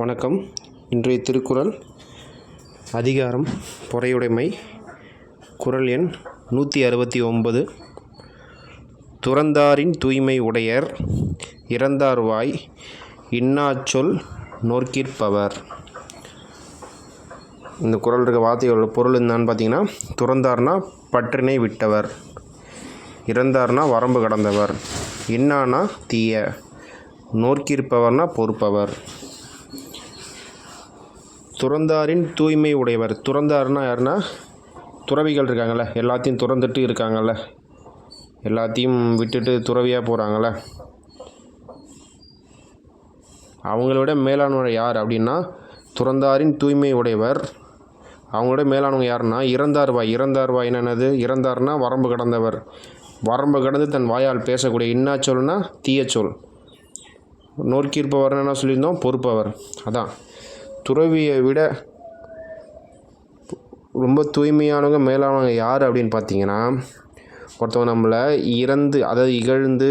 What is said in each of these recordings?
வணக்கம். இன்றைய திருக்குறள் அதிகாரம் பொறையுடைமை குறள் எண் நூற்றி அறுபத்தி ஒன்பது துறந்தாரின் தூய்மை உடையர் இறந்தார்வாய் இன்னாச்சொல் நோக்கிற்பவர் இந்த குரல் இருக்க வார்த்தையோட பொருள் என்னன்னு பார்த்தீங்கன்னா துறந்தார்னா பற்றினை விட்டவர் இறந்தார்னா வரம்பு கடந்தவர் இன்னானா தீய நோக்கியிருப்பவர்னா பொறுப்பவர். துறந்தாரின் தூய்மை உடையவர். துறந்தாருன்னா யாருன்னா? துறவிகள் இருக்காங்கள்ல எல்லாத்தையும் துறந்துட்டு இருக்காங்கல்ல. எல்லாத்தையும் விட்டுட்டு துறவியாக போகிறாங்கல்ல அவங்களோட மேலானவர் யார் அப்படின்னா துறந்தாரின் தூய்மை உடையவர். அவங்களோட மேலானவங்க யாருன்னா இறந்தார்வாய். இறந்தார்வாய் என்னென்னது? இறந்தார்னா வரம்பு கடந்தவர். வரம்பு கடந்து தன் வாயால் பேசக்கூடிய இன்னா சொல்னா தீய சொல் நோர்க்கியிருப்பவர் என்ன சொல்லியிருந்தோம்? பொறுப்பவர். அதான். துறவியை விட ரொம்ப தூய்மையானவங்க மேலானவங்க யார் அப்படின்னு பார்த்தீங்கன்னா ஒருத்தவங்க நம்மளை இறந்து அதாவது இகழ்ந்து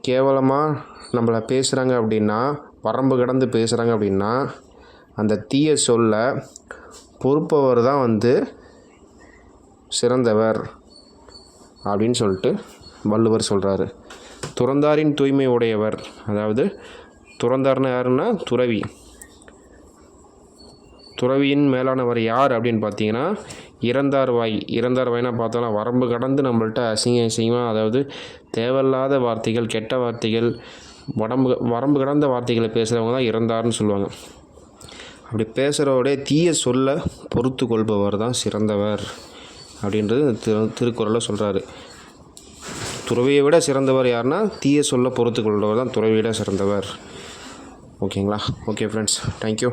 கேவலமாக நம்மளை பேசுகிறாங்க அப்படின்னா வரம்பு கடந்து பேசுகிறாங்க அப்படின்னா அந்த தீய சொல்ல பொறுப்பவர் தான் வந்து சிறந்தவர் அப்படின்னு சொல்லிட்டு வள்ளுவர் சொல்கிறாரு துறந்தாரின் தூய்மை உடையவர் அதாவது துறந்தார்னா யாருன்னா துறவி. துறவியின் மேலானவர் யார் அப்படின்னு பார்த்தீங்கன்னா இறந்தார் வாய். இறந்தார் வாய்னா பார்த்தோம்னா வரம்பு கடந்து நம்மள்ட்ட அசிங்க அசிங்கமாக அதாவது தேவையில்லாத வார்த்தைகள் கெட்ட வார்த்தைகள் உடம்பு வரம்பு கடந்த வார்த்தைகளை பேசுகிறவங்க தான் இறந்தார்னு சொல்லுவாங்க. அப்படி பேசுகிறவருடைய தீய சொல்ல பொறுத்து கொள்பவர் தான் சிறந்தவர் அப்படின்றது திரு திருக்குறளில் சொல்கிறாரு துறவியை விட சிறந்தவர் யாருன்னா தீய சொல்ல பொறுத்து கொள்பவர் தான் துறவியை விட சிறந்தவர். ஓகேங்களா? Okay friends thank you